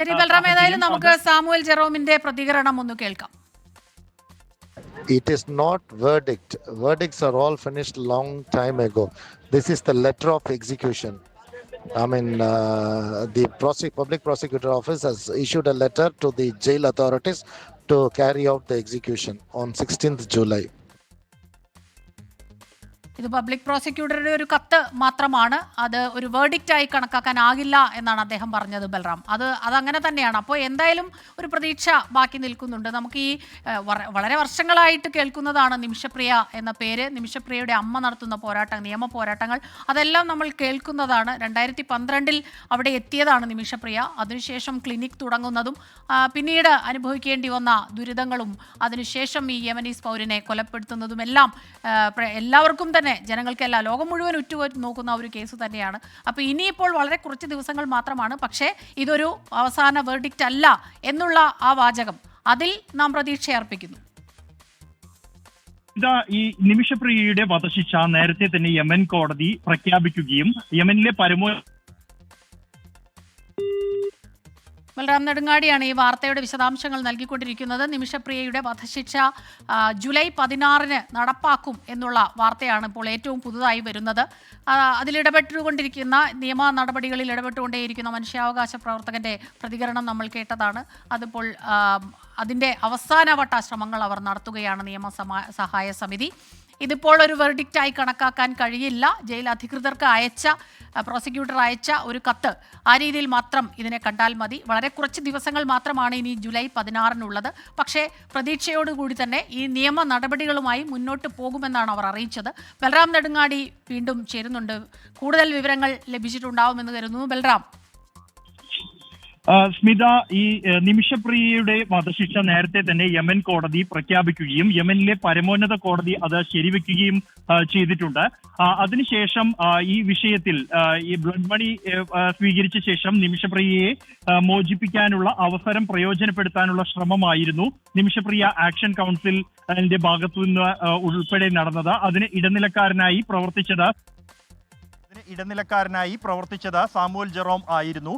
ശരി ബൽറാം ഏതായാലും നമുക്ക് സാമുവൽ ജെറോമിന്റെ പ്രതികരണം ഒന്ന് കേൾക്കാം It is not verdict. Verdicts are all finished long time ago. This is the letter of execution. I mean, uh, the prosec- public prosecutor office has issued a letter to the jail authorities to carry out the execution on 16th July. ഇത് public പ്രോസിക്യൂട്ടറുടെ ഒരു കത്ത് മാത്രമാണ്. അത് ഒരു verdict ആയി കണക്കാക്കാനാകില്ല എന്നാണ് അദ്ദേഹം പറഞ്ഞത് ബൽറാം. അത് അതങ്ങനെ തന്നെയാണ്. അപ്പോൾ എന്തായാലും ഒരു പ്രതീക്ഷ ബാക്കി നിൽക്കുന്നുണ്ട്. നമുക്ക് ഈ വളരെ വർഷങ്ങളായിട്ട് കേൾക്കുന്നതാണ് നിമിഷപ്രിയ എന്ന പേര്. നിമിഷപ്രിയയുടെ അമ്മ നടത്തുന്ന പോരാട്ടം നിയമ പോരാട്ടങ്ങൾ അതെല്ലാം നമ്മൾ കേൾക്കുന്നതാണ്. രണ്ടായിരത്തി പന്ത്രണ്ടിൽ അവിടെ എത്തിയതാണ് നിമിഷപ്രിയ. അതിനുശേഷം ക്ലിനിക് തുടങ്ങുന്നതും പിന്നീട് അനുഭവിക്കേണ്ടി വന്ന ദുരിതങ്ങളും അതിനുശേഷം ഈ യമനീസ് പൗരനെ കൊലപ്പെടുത്തുന്നതും എല്ലാം എല്ലാവർക്കും തന്നെ ജനങ്ങൾക്കല്ല. ലോകം മുഴുവൻ ഉറ്റു നോക്കുന്ന ഒരു കേസ് തന്നെയാണ്. അപ്പോൾ ഇനിയിപ്പോൾ വളരെ കുറച്ച് ദിവസങ്ങൾ മാത്രമാണ്. പക്ഷേ ഇതൊരു അവസാന വേർഡിക്റ്റ് അല്ല എന്നുള്ള ആ വാചകം അതിൽ നാം പ്രതീക്ഷ അർപ്പിക്കുന്നു. ഇതാ ഈ നിമിഷപ്രിയയുടെ വധശിക്ഷ നേരത്തെ തന്നെ യമൻ കോടതി പ്രഖ്യാപിക്കുകയും യമനിലെ പരമോ ബൽറാം നെടുങ്ങാടിയാണ് ഈ വാർത്തയുടെ വിശദാംശങ്ങൾ നൽകിക്കൊണ്ടിരിക്കുന്നത്. നിമിഷപ്രിയയുടെ വധശിക്ഷ ജൂലൈ പതിനാറിന് നടപ്പാക്കും എന്നുള്ള വാർത്തയാണ് ഇപ്പോൾ ഏറ്റവും പുതുതായി വരുന്നത്. അതിലിടപെട്ടുകൊണ്ടിരിക്കുന്ന നിയമ നടപടികളിൽ ഇടപെട്ടുകൊണ്ടേയിരിക്കുന്ന മനുഷ്യാവകാശ പ്രവർത്തകന്റെ പ്രതികരണം നമ്മൾ കേട്ടതാണ്. അതിപ്പോൾ അതിന്റെ അവസാനവട്ട ശ്രമങ്ങൾ അവർ നടത്തുകയാണ് നിയമ സഹായ സമിതി. ഇതിപ്പോൾ ഒരു വെർഡിക്റ്റായി കണക്കാക്കാൻ കഴിയില്ല. ജയിൽ അധികൃതർക്ക് അയച്ച പ്രോസിക്യൂട്ടർ അയച്ച ഒരു കത്ത് ആ രീതിയിൽ മാത്രം ഇതിനെ കണ്ടാൽ മതി. വളരെ കുറച്ച് ദിവസങ്ങൾ മാത്രമാണ് ഇനി ജൂലൈ പതിനാറിനുള്ളത്. പക്ഷേ പ്രതീക്ഷയോടുകൂടി തന്നെ ഈ നിയമ നടപടികളുമായി മുന്നോട്ട് പോകുമെന്നാണ് അവർ അറിയിച്ചത്. ബൽറാം നെടുങ്ങാടി വീണ്ടും ചേരുന്നുണ്ട്. കൂടുതൽ വിവരങ്ങൾ ലഭിച്ചിട്ടുണ്ടാവുമെന്ന് കരുതുന്നു. ബൽറാം. സ്മിത ഈ നിമിഷപ്രിയയുടെ വധശിക്ഷ നേരത്തെ തന്നെ യമൻ കോടതി പ്രഖ്യാപിക്കുകയും യമനിലെ പരമോന്നത കോടതി അത് ശരിവെക്കുകയും ചെയ്തിട്ടുണ്ട്. അതിനുശേഷം ഈ വിഷയത്തിൽ ഈ ബ്ലഡ് മണി സ്വീകരിച്ച ശേഷം നിമിഷപ്രിയയെ മോചിപ്പിക്കാനുള്ള അവസരം പ്രയോജനപ്പെടുത്താനുള്ള ശ്രമമായിരുന്നു നിമിഷപ്രിയ ആക്ഷൻ കൗൺസിലിന്റെ ഭാഗത്തുനിന്ന് ഭാഗത്തു നിന്ന് ഉൾപ്പെടെ നടന്നത്. അതിന് ഇടനിലക്കാരനായി പ്രവർത്തിച്ചത് ഇടനിലക്കാരനായി പ്രവർത്തിച്ചത് സാമുവൽ ജെറോം ആയിരുന്നു.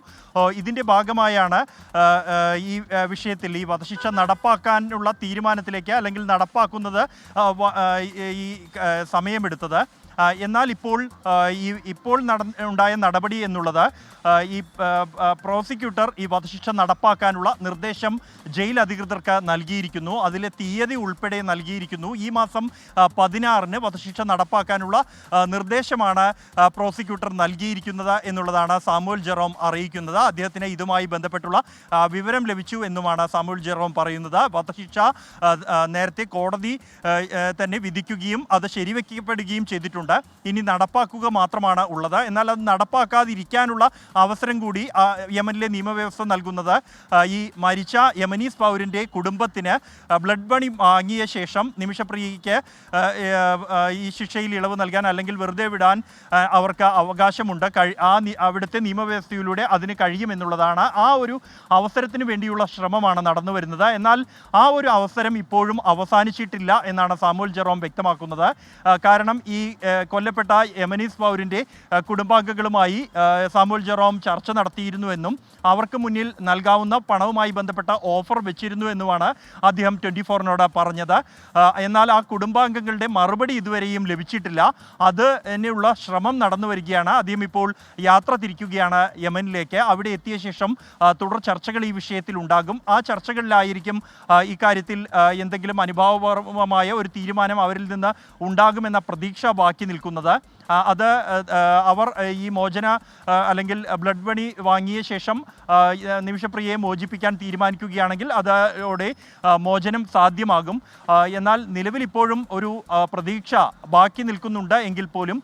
ഇതിന്റെ ഭാഗമായാണ് ഈ വിഷയത്തിൽ ഈ വധശിക്ഷ നടപ്പാക്കാനുള്ള തീരുമാനത്തിലേക്ക് അല്ലെങ്കിൽ നടപ്പാക്കുന്നത് ഈ സമയമെടുത്തത്. എന്നാൽ ഇപ്പോൾ ഈ ഇപ്പോൾ നട ഉണ്ടായ നടപടി എന്നുള്ളത് ഈ പ്രോസിക്യൂട്ടർ ഈ വധശിക്ഷ നടപ്പാക്കാനുള്ള നിർദ്ദേശം ജയിൽ അധികൃതർക്ക് നൽകിയിരിക്കുന്നു. അതിലെ തീയതി ഉൾപ്പെടെ നൽകിയിരിക്കുന്നു. ഈ മാസം പതിനാറിന് വധശിക്ഷ നടപ്പാക്കാനുള്ള നിർദ്ദേശമാണ് പ്രോസിക്യൂട്ടർ നൽകിയിരിക്കുന്നത് എന്നുള്ളതാണ് സാമുവൽ ജെറോം അറിയിക്കുന്നത്. അദ്ദേഹത്തിന് ഇതുമായി ബന്ധപ്പെട്ടുള്ള വിവരം ലഭിച്ചു എന്നുമാണ് സാമുവൽ ജെറോം പറയുന്നത്. വധശിക്ഷ നേരത്തെ കോടതി തന്നെ വിധിക്കുകയും അത് ശരിവെക്കപ്പെടുകയും ചെയ്തിട്ടുണ്ട്. ഇനി നടപ്പാക്കുക മാത്രമാണ് ഉള്ളത്. എന്നാൽ അത് നടപ്പാക്കാതിരിക്കാനുള്ള അവസരം കൂടി യമനിലെ നിയമവ്യവസ്ഥ നൽകുന്നത് ഈ മരിച്ച യമനീസ് പൗരന്റെ കുടുംബത്തിന് ബ്ലഡ് ബണി വാങ്ങിയ ശേഷം നിമിഷപ്രിയയ്ക്ക് ഈ ശിക്ഷയിൽ ഇളവ് നൽകാൻ അല്ലെങ്കിൽ വെറുതെ വിടാൻ അവർക്ക് അവകാശമുണ്ട്. ആ അവിടുത്തെ നിയമവ്യവസ്ഥയിലൂടെ അതിന് കഴിയുമെന്നുള്ളതാണ് ആ ഒരു അവസരത്തിന് വേണ്ടിയുള്ള ശ്രമമാണ് നടന്നു വരുന്നത്. എന്നാൽ ആ ഒരു അവസരം ഇപ്പോഴും അവസാനിച്ചിട്ടില്ല എന്നാണ് സാമുൽ ജെറോം വ്യക്തമാക്കുന്നത്. കാരണം ഈ കൊല്ലപ്പെട്ട എമനീസ് പൗരിന്റെ കുടുംബാംഗങ്ങളുമായി സാമുൽ ജെറോം ചർച്ച നടത്തിയിരുന്നുവെന്നും അവർക്ക് മുന്നിൽ നൽകാവുന്ന പണവുമായി ബന്ധപ്പെട്ട ഓഫർ വെച്ചിരുന്നു എന്നുമാണ് അദ്ദേഹം ട്വന്റി ഫോറിനോട് പറഞ്ഞത്. എന്നാൽ ആ കുടുംബാംഗങ്ങളുടെ മറുപടി ഇതുവരെയും ലഭിച്ചിട്ടില്ല. അത് എന്നുള്ള ശ്രമം നടന്നു വരികയാണ്. അദ്ദേഹം ഇപ്പോൾ യാത്ര തിരിക്കുകയാണ് യമനിലേക്ക്. അവിടെ എത്തിയ ശേഷം തുടർ ചർച്ചകൾ ഈ വിഷയത്തിൽ ഉണ്ടാകും. ആ ചർച്ചകളിലായിരിക്കും ഇക്കാര്യത്തിൽ എന്തെങ്കിലും അനുഭാവപൂർവമായ ഒരു തീരുമാനം അവരിൽ നിന്ന് ഉണ്ടാകുമെന്ന പ്രതീക്ഷ ബാക്കി നിൽക്കുന്നത് ആ, അത് അവർ ഈ മോചന അല്ലെങ്കിൽ ബ്ലഡ് മണി വാങ്ങിയ ശേഷം നിമിഷപ്രിയയെ മോചിപ്പിക്കാൻ തീരുമാനിക്കുകയാണെങ്കിൽ അതോടെ മോചനം സാധ്യമാകും. എന്നാൽ നിലവിൽ ഇപ്പോഴും ഒരു പ്രതീക്ഷ ബാക്കി നിൽക്കുന്നുണ്ട് എങ്കിൽ പോലും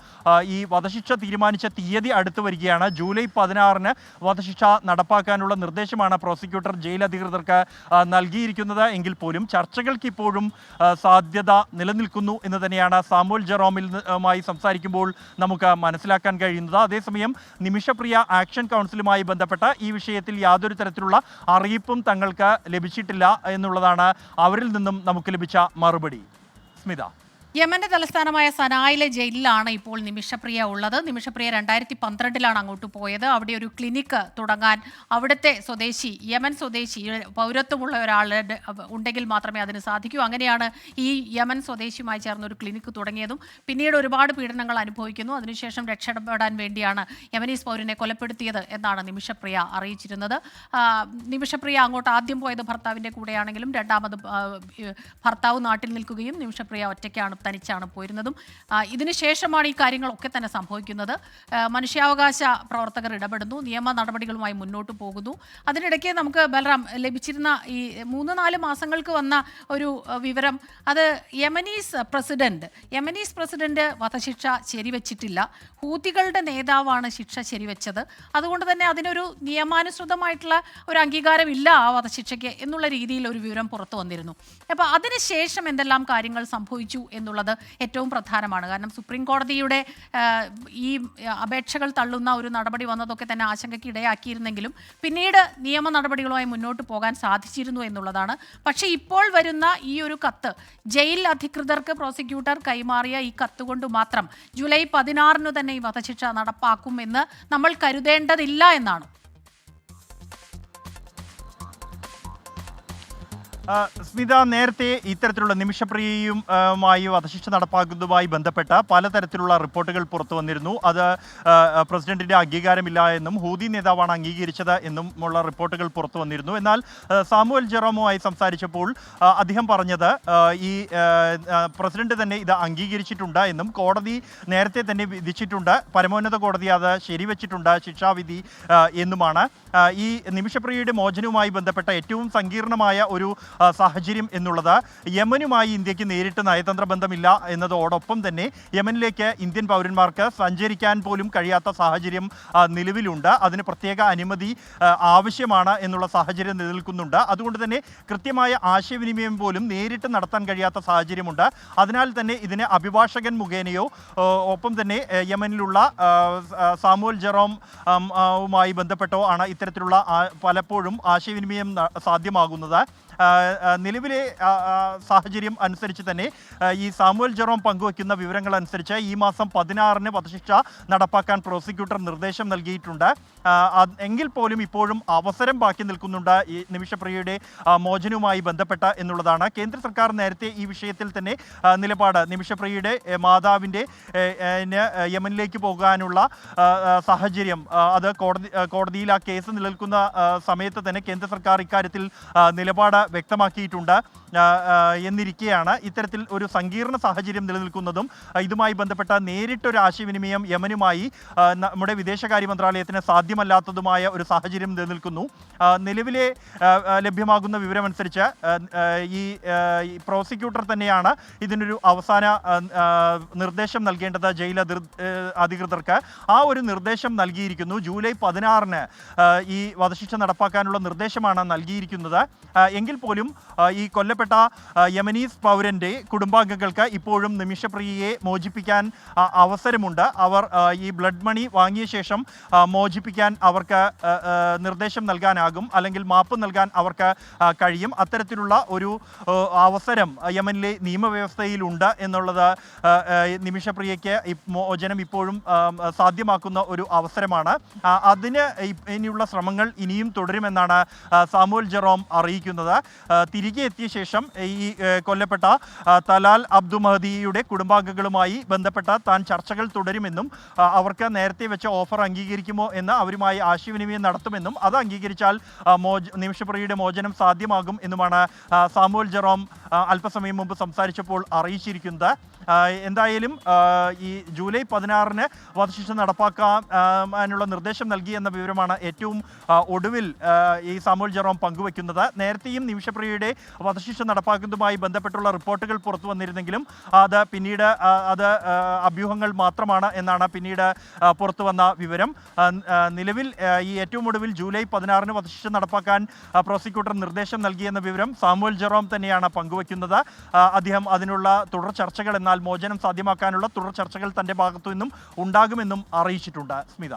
ഈ വധശിക്ഷ തീരുമാനിച്ച തീയതി അടുത്ത് വരികയാണ്. ജൂലൈ പതിനാറിന് വധശിക്ഷ നടപ്പാക്കാനുള്ള നിർദ്ദേശമാണ് പ്രോസിക്യൂട്ടർ ജയിൽ അധികൃതർക്ക് നൽകിയിരിക്കുന്നത്. എങ്കിൽ പോലും ചർച്ചകൾക്ക് ഇപ്പോഴും സാധ്യത നിലനിൽക്കുന്നു എന്ന് തന്നെയാണ് സാമുൽ ജെറോമിൽ മായി നമുക്ക് മനസ്സിലാക്കാൻ കഴിയുന്നത്. അതേസമയം നിമിഷപ്രിയ ആക്ഷൻ കൗൺസിലുമായി ബന്ധപ്പെട്ട ഈ വിഷയത്തിൽ യാതൊരു തരത്തിലുള്ള അറിയിപ്പും തങ്ങൾക്ക് ലഭിച്ചിട്ടില്ല എന്നുള്ളതാണ് അവരിൽ നിന്നും നമുക്ക് ലഭിച്ച മറുപടി. സ്മിത. യമന്റെ തലസ്ഥാനമായ സനായിലെ ജയിലിലാണ് ഇപ്പോൾ നിമിഷപ്രിയ ഉള്ളത്. നിമിഷപ്രിയ രണ്ടായിരത്തി പന്ത്രണ്ടിലാണ് അങ്ങോട്ട് പോയത്. അവിടെ ഒരു ക്ലിനിക്ക് തുടങ്ങാൻ അവിടുത്തെ സ്വദേശി യമൻ സ്വദേശി പൗരത്വമുള്ള ഒരാൾ ഉണ്ടെങ്കിൽ മാത്രമേ അതിന് സാധിക്കൂ. അങ്ങനെയാണ് ഈ യമൻ സ്വദേശിയുമായി ചേർന്ന് ഒരു ക്ലിനിക്ക് തുടങ്ങിയതും. പിന്നീട് ഒരുപാട് പീഡനങ്ങൾ അനുഭവിക്കുന്നു. അതിനുശേഷം രക്ഷപ്പെടാൻ വേണ്ടിയാണ് യമനീസ് പൗരനെ കൊലപ്പെടുത്തിയത് എന്നാണ് നിമിഷപ്രിയ അറിയിച്ചിരുന്നത്. നിമിഷപ്രിയ അങ്ങോട്ട് ആദ്യം പോയത് ഭർത്താവിന്റെ കൂടെയാണെങ്കിലും രണ്ടാമത് ഭർത്താവ് നാട്ടിൽ നിൽക്കുകയും നിമിഷപ്രിയ ഒറ്റയ്ക്കാണ് തനിച്ചാണ് പോയിരുന്നതും. ഇതിന് ശേഷമാണ് ഈ കാര്യങ്ങളൊക്കെ തന്നെ സംഭവിക്കുന്നത്. മനുഷ്യാവകാശ പ്രവർത്തകർ ഇടപെടുന്നു. നിയമ നടപടികളുമായി മുന്നോട്ട് പോകുന്നു. അതിനിടയ്ക്ക് നമുക്ക് ബലറാം ലഭിച്ചിരുന്ന ഈ മൂന്ന് നാല് മാസങ്ങൾക്ക് വന്ന ഒരു വിവരം. അത് യമനീസ് പ്രസിഡന്റ് യമനീസ് പ്രസിഡന്റ് വധശിക്ഷ ശരിവെച്ചിട്ടില്ല. ഹൂതികളുടെ നേതാവാണ് ശിക്ഷ ശരിവെച്ചത്. അതുകൊണ്ട് തന്നെ അതിനൊരു നിയമാനുസൃതമായിട്ടുള്ള ഒരു അംഗീകാരമില്ല ആ വധശിക്ഷയ്ക്ക് എന്നുള്ള രീതിയിൽ ഒരു വിവരം പുറത്തു വന്നിരുന്നു. അപ്പോൾ അതിനുശേഷം എന്തെല്ലാം കാര്യങ്ങൾ സംഭവിച്ചു എന്നുള്ളത് ഏറ്റവും പ്രധാനമാണ്. കാരണം സുപ്രീം കോടതിയുടെ ഈ അപേക്ഷകൾ തള്ളുന്ന ഒരു നടപടി വന്നതൊക്കെ തന്നെ ആശങ്കയ്ക്ക് ഇടയാക്കിയിരുന്നെങ്കിലും പിന്നീട് നിയമ നടപടികളുമായി മുന്നോട്ട് പോകാൻ സാധിച്ചിരുന്നു എന്നുള്ളതാണ്. പക്ഷേ ഇപ്പോൾ വരുന്ന ഈ ഒരു കത്ത് ജയിൽ അധികൃതർക്ക് പ്രോസിക്യൂട്ടർ കൈമാറിയ ഈ കത്ത് കൊണ്ട് മാത്രം ജൂലൈ പതിനാറിന് തന്നെ ഈ വധശിക്ഷ നടപ്പാക്കുമെന്ന് നമ്മൾ കരുതേണ്ടതില്ല എന്നാണ്. സ്മിത നേരത്തെ ഇത്തരത്തിലുള്ള നിമിഷപ്രിയയും ആ, മായി വധശിക്ഷ നടപ്പാക്കുന്നതുമായി ബന്ധപ്പെട്ട പലതരത്തിലുള്ള റിപ്പോർട്ടുകൾ പുറത്തു വന്നിരുന്നു. അത് പ്രസിഡന്റിന്റെ അംഗീകാരമില്ല എന്നും ഹൂതി നേതാവാണ് അംഗീകരിച്ചത് എന്നും ഉള്ള റിപ്പോർട്ടുകൾ പുറത്തു വന്നിരുന്നു. എന്നാൽ സാമുവൽ ജെറോമുമായി സംസാരിച്ചപ്പോൾ അദ്ദേഹം പറഞ്ഞത് ഈ പ്രസിഡന്റ് തന്നെ ഇത് അംഗീകരിച്ചിട്ടുണ്ട് എന്നും കോടതി നേരത്തെ തന്നെ വിധിച്ചിട്ടുണ്ട് പരമോന്നത കോടതി അത് ശരിവെച്ചിട്ടുണ്ട് ശിക്ഷാവിധി എന്നുമാണ്. ഈ നിമിഷപ്രിയയുടെ മോചനവുമായി ബന്ധപ്പെട്ട ഏറ്റവും സങ്കീർണമായ ഒരു സാഹചര്യം എന്നുള്ളത്. യമനുമായി ഇന്ത്യയ്ക്ക് നേരിട്ട് നയതന്ത്ര ബന്ധമില്ല എന്നതോടൊപ്പം തന്നെ യമനിലേക്ക് ഇന്ത്യൻ പൗരന്മാർക്ക് സഞ്ചരിക്കാൻ പോലും കഴിയാത്ത സാഹചര്യം നിലവിലുണ്ട്. അതിന് പ്രത്യേക അനുമതി ആവശ്യമാണ് എന്നുള്ള സാഹചര്യം നിലനിൽക്കുന്നുണ്ട്. അതുകൊണ്ട് തന്നെ കൃത്യമായ ആശയവിനിമയം പോലും നേരിട്ട് നടത്താൻ കഴിയാത്ത സാഹചര്യമുണ്ട്. അതിനാൽ തന്നെ ഇതിന് അഭിഭാഷകൻ മുഖേനയോ ഒപ്പം തന്നെ യമനിലുള്ള സാമുവൽ ജെറോം വുമായി ബന്ധപ്പെട്ടോ ആണ് ഇത്തരത്തിലുള്ള പലപ്പോഴും ആശയവിനിമയം സാധ്യമാകുന്നത്. നിലവിലെ സാഹചര്യം അനുസരിച്ച് തന്നെ ഈ സാമുവൽ ജെറോം പങ്കുവയ്ക്കുന്ന വിവരങ്ങൾ അനുസരിച്ച് ഈ മാസം പതിനാറിന് വധശിക്ഷ നടപ്പാക്കാൻ പ്രോസിക്യൂട്ടർ നിർദ്ദേശം നൽകിയിട്ടുണ്ട്. എങ്കിൽ പോലും ഇപ്പോഴും അവസരം ബാക്കി നിൽക്കുന്നുണ്ട് ഈ നിമിഷപ്രിയയുടെ മോചനവുമായി ബന്ധപ്പെട്ട എന്നുള്ളതാണ്. കേന്ദ്ര സർക്കാർ നേരത്തെ ഈ വിഷയത്തിൽ തന്നെ നിലപാട് നിമിഷപ്രിയയുടെ മാതാവിന്റെ യമനിലേക്ക് പോകാനുള്ള സാഹചര്യം അത് കോടതി കോടതിയിൽ ആ കേസ് നിലനിൽക്കുന്ന സമയത്ത് തന്നെ കേന്ദ്ര സർക്കാർ ഇക്കാര്യത്തിൽ നിലപാട് വ്യക്തമാക്കിയിട്ടുണ്ട് ആ, എന്നിരിക്കെയാണ് ഇത്തരത്തിൽ ഒരു സങ്കീർണ സാഹചര്യം നിലനിൽക്കുന്നതും ഇതുമായി ബന്ധപ്പെട്ട നേരിട്ടൊരു ആശയവിനിമയം യമനുമായി നമ്മുടെ വിദേശകാര്യ മന്ത്രാലയത്തിന് സാധ്യമല്ലാത്തതുമായ ഒരു സാഹചര്യം നിലനിൽക്കുന്നു. നിലവിലെ ലഭ്യമാകുന്ന വിവരമനുസരിച്ച് ഈ പ്രോസിക്യൂട്ടർ തന്നെയാണ് ഇതിനൊരു അവസാന നിർദ്ദേശം നൽകേണ്ടത് ജയിൽ അധികൃതർക്ക്. ആ ഒരു നിർദ്ദേശം നൽകിയിരിക്കുന്നു. ജൂലൈ പതിനാറിന് ഈ വധശിക്ഷ നടപ്പാക്കാനുള്ള നിർദ്ദേശമാണ് നൽകിയിരിക്കുന്നത്. എങ്കിൽ പോലും ഈ ഈ കൊല്ലപ്പെട്ട ആ, യമനീസ് പൗരന്റെ കുടുംബാംഗങ്ങൾക്ക് ഇപ്പോഴും നിമിഷപ്രിയയെ മോചിപ്പിക്കാൻ അവസരമുണ്ട്. അവർ ഈ ബ്ലഡ് മണി വാങ്ങിയ ശേഷം മോചിപ്പിക്കാൻ അവർക്ക് നിർദ്ദേശം നൽകാനാകും. അല്ലെങ്കിൽ മാപ്പ് നൽകാൻ അവർക്ക് കഴിയും. അത്തരത്തിലുള്ള ഒരു അവസരം യമനിലെ നിയമവ്യവസ്ഥയിലുണ്ട് എന്നുള്ളത് നിമിഷപ്രിയയ്ക്ക് മോചനം ഇപ്പോഴും സാധ്യമാക്കുന്ന ഒരു അവസരമാണ്. അതിന് ഇനിയുള്ള ശ്രമങ്ങൾ ഇനിയും തുടരുമെന്നാണ് സാമുവൽ ജെറോം അറിയിക്കുന്നത്. തിരികെ എത്തിയ ശേഷം ഈ കൊല്ലപ്പെട്ട തലാൽ അബ്ദു മഹദിയുടെ കുടുംബാംഗങ്ങളുമായി ബന്ധപ്പെട്ട താൻ ചർച്ചകൾ തുടരുമെന്നും അവർക്ക് നേരത്തെ വെച്ച ഓഫർ അംഗീകരിക്കുമോ എന്ന് അവരുമായി ആശയവിനിമയം നടത്തുമെന്നും അത് അംഗീകരിച്ചാൽ മോച നിമിഷപ്രിയയുടെ മോചനം സാധ്യമാകും എന്നുമാണ് സാമുവൽ ജെറോം അല്പസമയം മുമ്പ് സംസാരിച്ചപ്പോൾ അറിയിച്ചിരിക്കുന്നത്. എന്തായാലും ഈ ജൂലൈ പതിനാറിന് വധശിക്ഷ നടപ്പാക്കാനുള്ള നിർദ്ദേശം നൽകി എന്ന വിവരമാണ് ഏറ്റവും ഒടുവിൽ ഈ സാമുവൽ ജെറോം പങ്കുവെക്കുന്നത് നേരത്തെയും നിമിഷപ്രിയയുടെ വധശിക്ഷ നടപ്പാക്കുന്നതുമായി ബന്ധപ്പെട്ടുള്ള റിപ്പോർട്ടുകൾ പുറത്തു വന്നിരുന്നെങ്കിലും അത് പിന്നീട് അത് അഭ്യൂഹങ്ങൾ മാത്രമാണ് എന്നാണ് പിന്നീട് പുറത്തു വന്ന വിവരം. നിലവിൽ ഈ ഏറ്റവും ഒടുവിൽ ജൂലൈ പതിനാറിന് വധശിക്ഷ നടപ്പാക്കാൻ പ്രോസിക്യൂട്ടർ നിർദ്ദേശം നൽകിയെന്ന വിവരം സാമുവൽ ജെറോം തന്നെയാണ് പങ്കുവയ്ക്കുന്നത്. അദ്ദേഹം അതിനുള്ള തുടർ ചർച്ചകൾ എന്നാൽ മോചനം സാധ്യമാക്കാനുള്ള തുടർ ചർച്ചകൾ തന്റെ ഭാഗത്തു നിന്നും ഉണ്ടാകുമെന്നും അറിയിച്ചിട്ടുണ്ട്. സ്മിത.